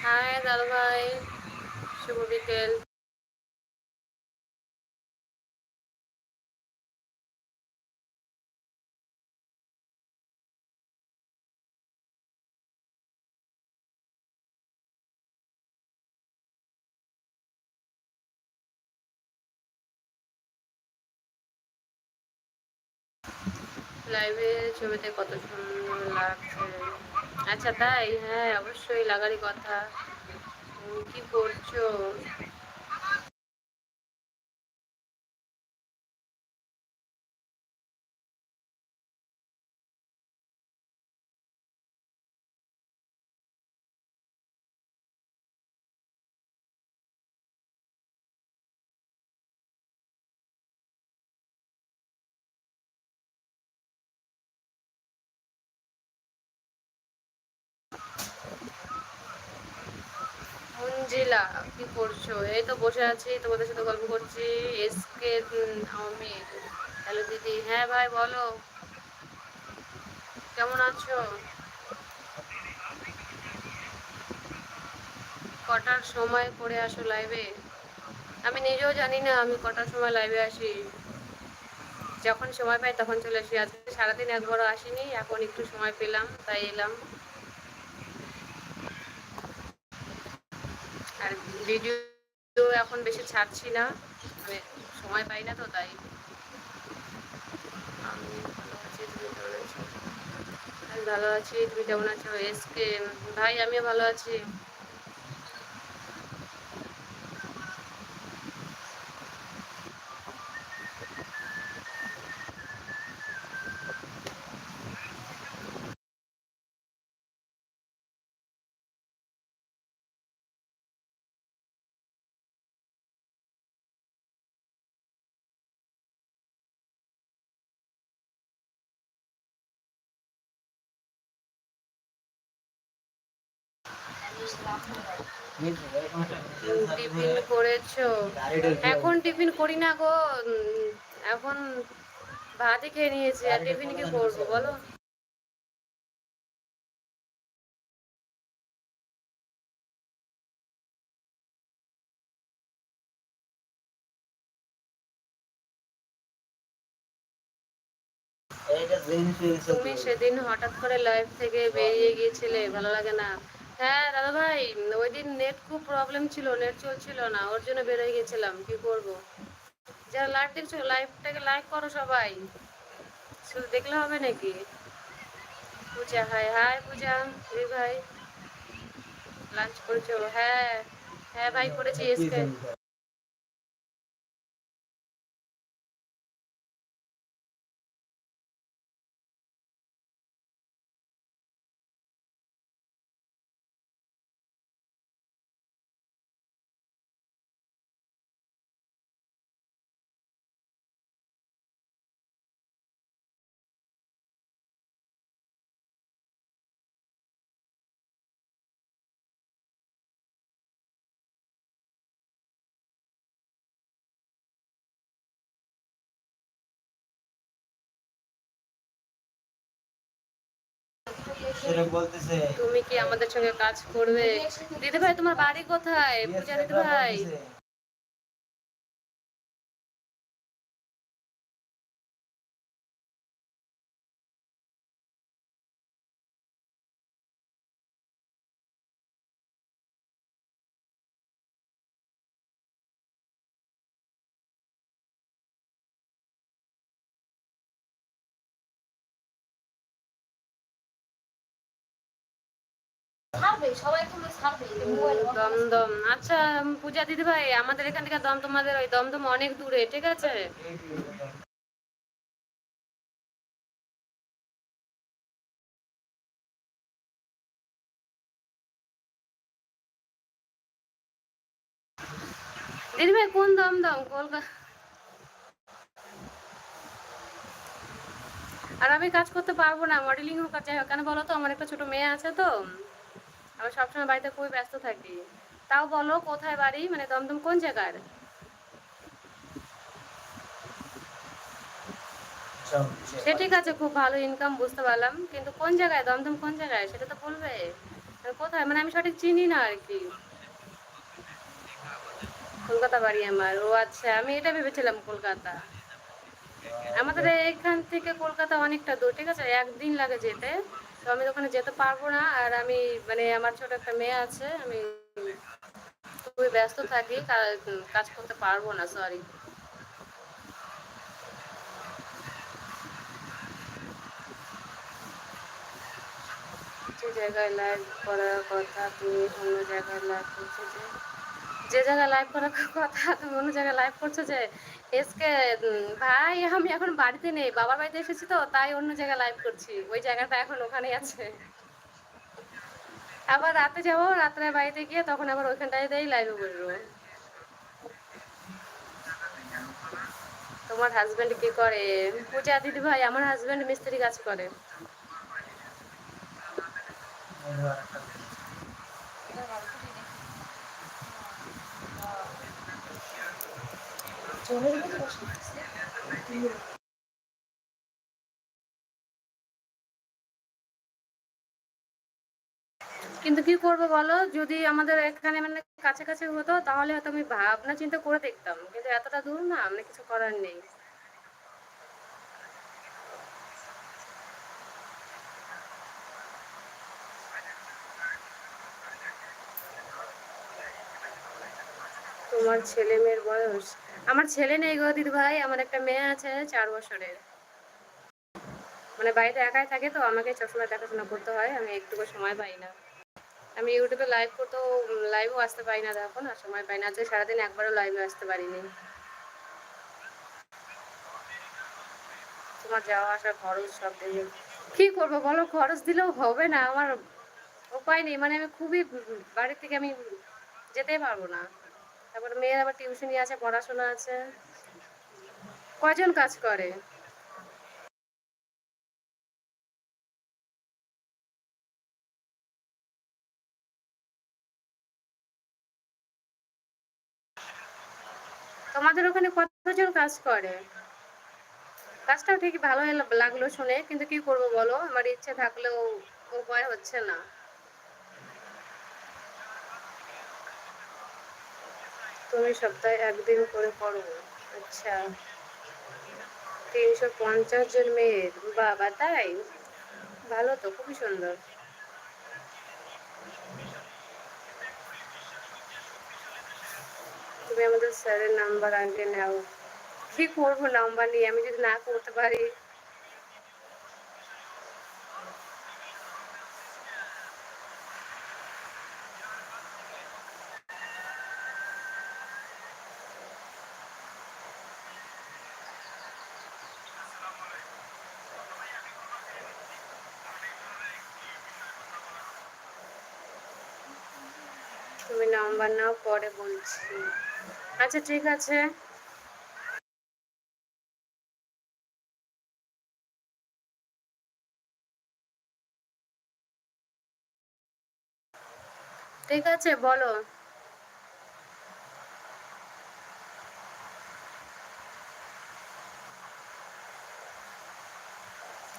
High দাদা ভাই শুভ বিকেল লাইভে ছবিতে কত সুন্দর লাগছে। আচ্ছা তাই? হ্যাঁ অবশ্যই লাগারই কথা। কি করছ? মঞ্জিলা কি করছ? এই তো বসে আছি, তোমাদের সাথে গল্প করছি। এসকে আমি হ্যালো দিদি হ্যাঁ ভাই, বলো। কেমন আছো? কটার সময় করে আসো লাইভে আমি নিজেও জানি না, আমি কটার সময় লাইভে আসি। যখন সময় পাই তখন চলে আসি। আজকে সারাদিন একবারও আসিনি, এখন একটু সময় পেলাম, তাই এলাম আর ভিডিও এখন বেশি ছাড়ছি না। মানে সময় পাই না তো, তাই আমি ভালো আছি, তুমি কেমন আছো? এস ভালো আছি, তুমি কেমন আছো? এসকে ভাই, আমিও ভালো আছি। টিফিন করেছ? এখন টিফিন করি না গো এখন ভাতই খেয়ে নিয়েছি আর টিফিন কি করব বলো? তুমি সেদিন হঠাৎ করে লাইফ থেকে বেরিয়ে গিয়েছিলে ভালো লাগে না? হ্যাঁ দাদা ভাই ওই দিন নেট খুব প্রবলেম ছিল নেট চলছিল না ওর জন্য বেরিয়ে গেছিলাম কি করব? যারা লাইভ দেখছ লাইভটাকে লাইক করো সবাই। শুধু দেখলে হবে নাকি? পূজা হাই হাই পূজা এই ভাই। লাঞ্চ করেছ? হ্যাঁ হ্যাঁ ভাই করেছি এসকে বলতেছে। তুমি কি আমাদের সঙ্গে কাজ করবে? দিদি ভাই তোমার বাড়ি কোথায়? পূজা দিদি ভাই দমদম। আচ্ছা পূজা দিদি ভাই আমাদের এখান থেকে দম তোমাদের ওই দমদম অনেক দূরে ঠিক আছে? দিদি ভাই কোন দমদম? কলকাতা আর আমি কাজ করতে পারব না মডেলিং আর কেন বলো তো? আমার একটা ছোট মেয়ে আছে তো। আমি সবসময় বাড়িতে খুবই ব্যস্ত থাকি। তাও বলো, কোথায় বাড়ি? মানে দমদম কোন জায়গার? সে ঠিক আছে, খুব ভালো ইনকাম বুঝতে পারলাম। কিন্তু কোন জায়গায়? দমদম কোন জায়গায়? সেটা তো বলবে। কোথায়? মানে আমি সঠিক চিনি না আর কি। কলকাতা বাড়ি আমার। ও আচ্ছা আমি এটা ভেবেছিলাম কলকাতা। আমাদের এখান থেকে কলকাতা অনেকটা দূর, ঠিক আছে? একদিন লাগে যেতে। তো আমি ওখানে যেতে পারব না, আর আমি মানে আমার ছোট একটা মেয়ে আছে, আমি খুবই ব্যস্ত থাকি কাজ করতে পারব না সরি জায়গায় লাইভ করার কথা, তুমি অন্য জায়গায় লাইভ করছ যে যে জায়গায় লাইভ করার কথা, তুমি অন্য জায়গায় লাইভ করছ যে, এসকে ভাই, আমি এখন বাড়িতে নেই, বাবার বাড়িতে এসেছি তো, তাই অন্য জায়গায় লাইভ করছি। ওই জায়গাটা এখন ওখানেই আছে। আবার রাতে যাব, রাত্রে বাড়িতে গিয়ে তখন আবার ওইখানটায় লাইভে বলব তোমার হাজবেন্ড কি করে? পূজা দিদি ভাই, আমার হাজবেন্ড মিস্ত্রি কাজ করে। কিন্তু কি করব বলো? যদি আমাদের এখানে মানে কাছাকাছি হতো, তাহলে হয়তো আমি ভাবনা চিন্তা করে দেখতাম। কিন্তু এতটা দূর না মানে কিছু করার নেই। তোমার ছেলে মেয়ের বয়স? আমার ছেলে নেই গো দিদি ভাই, আমার একটা মেয়ে আছে চার বছরের। মানে বাড়িতে একাই থাকে তো আমাকে সবসময় দেখাশোনা করতে হয়, আমি একটুকু সময় পাই না। আমি ইউটিউবে লাইভ করতেও লাইভও আসতে পারি না দেখো না সময় পাই না। আজকে সারাদিন একবারও লাইভে আসতে পারিনি। তোমার যাওয়া আসা খরচ সব কি করব বলো? খরচ দিলেও হবে না, আমার উপায় নেই। মানে আমি খুবই বাড়ি থেকে আমি যেতেই পারব না। তারপরে মেয়ের আবার টিউশনি আছে, পড়াশোনা আছে। কয়জন কাজ করে? তোমাদের ওখানে কতজন কাজ করে? কাজটাও ঠিক ভালো লাগল শুনে, কিন্তু কি করব বলো? আমার ইচ্ছে থাকলেও উপায় হচ্ছে না। তুমি সপ্তাহে একদিন করে করো আচ্ছা। তিনশো পঞ্চাশ জন মেয়ের বাবা, তাই? ভালো তো, খুবই সুন্দর। তুমি আমাদের স্যারের নাম্বার আনতে নাও। কি করব নাম্বার নিয়ে? আমি যদি না করতে পারি তুমি নাম্বার নাও, পরে বলছি। আচ্ছা ঠিক আছে। ঠিক আছে, বলো।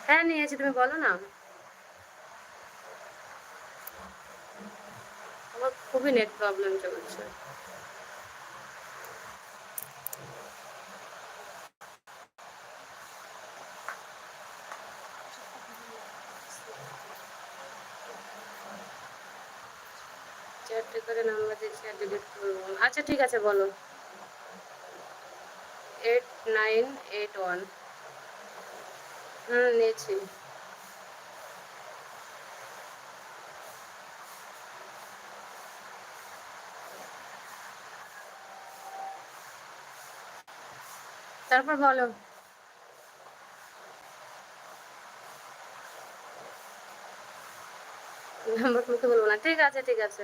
হ্যাঁ নিয়েছি, তুমি বলো না। আমার খুবই নেট প্রবলেম চলছে। করে নাম্বার করব আচ্ছা ঠিক আছে, বলো। এইট নাইন এইট ওয়ান হুম, নিয়েছি। তারপর বলো। বলব না। ঠিক আছে ঠিক আছে।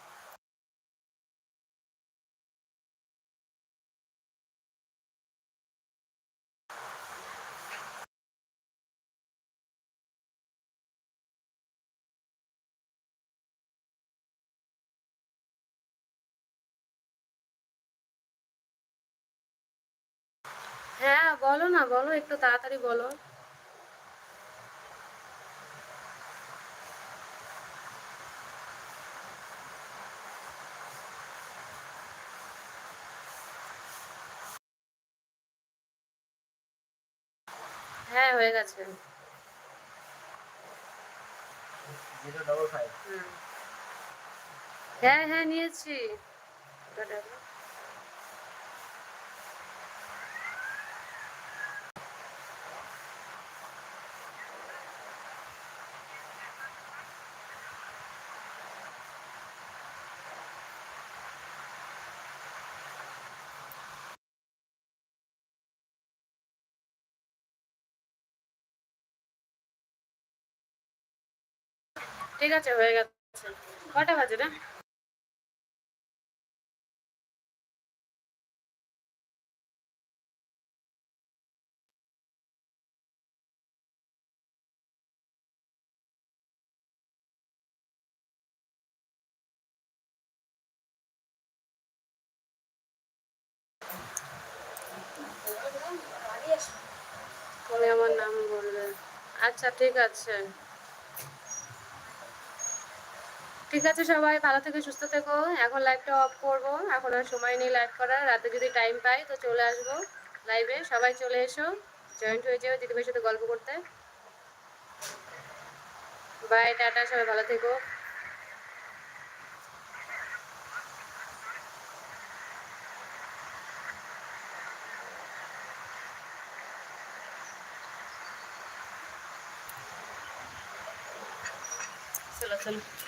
হ্যাঁ বলো না বলো একটু তাড়াতাড়ি বলো। হ্যাঁ হয়ে গেছে। হ্যাঁ হ্যাঁ নিয়েছি। ঠিক আছে হয়ে গেছে। কটা বাজে না তুমি আমার নাম আচ্ছা ঠিক আছে। ঠিক আছে সবাই, ভালো থেকে, সুস্থ থেকো। এখন লাইভটা অফ করব। এখন আর সময় নেই লাইভ করার। রাতে যদি টাইম পাই তো চলে আসব লাইভে সবাই চলে এসো। জয়েন্ট হয়ে যাও দিদিভাইয়ের সাথে গল্প করতে। বাই টাটা, সবাই ভালো থেকো। চলো চলো।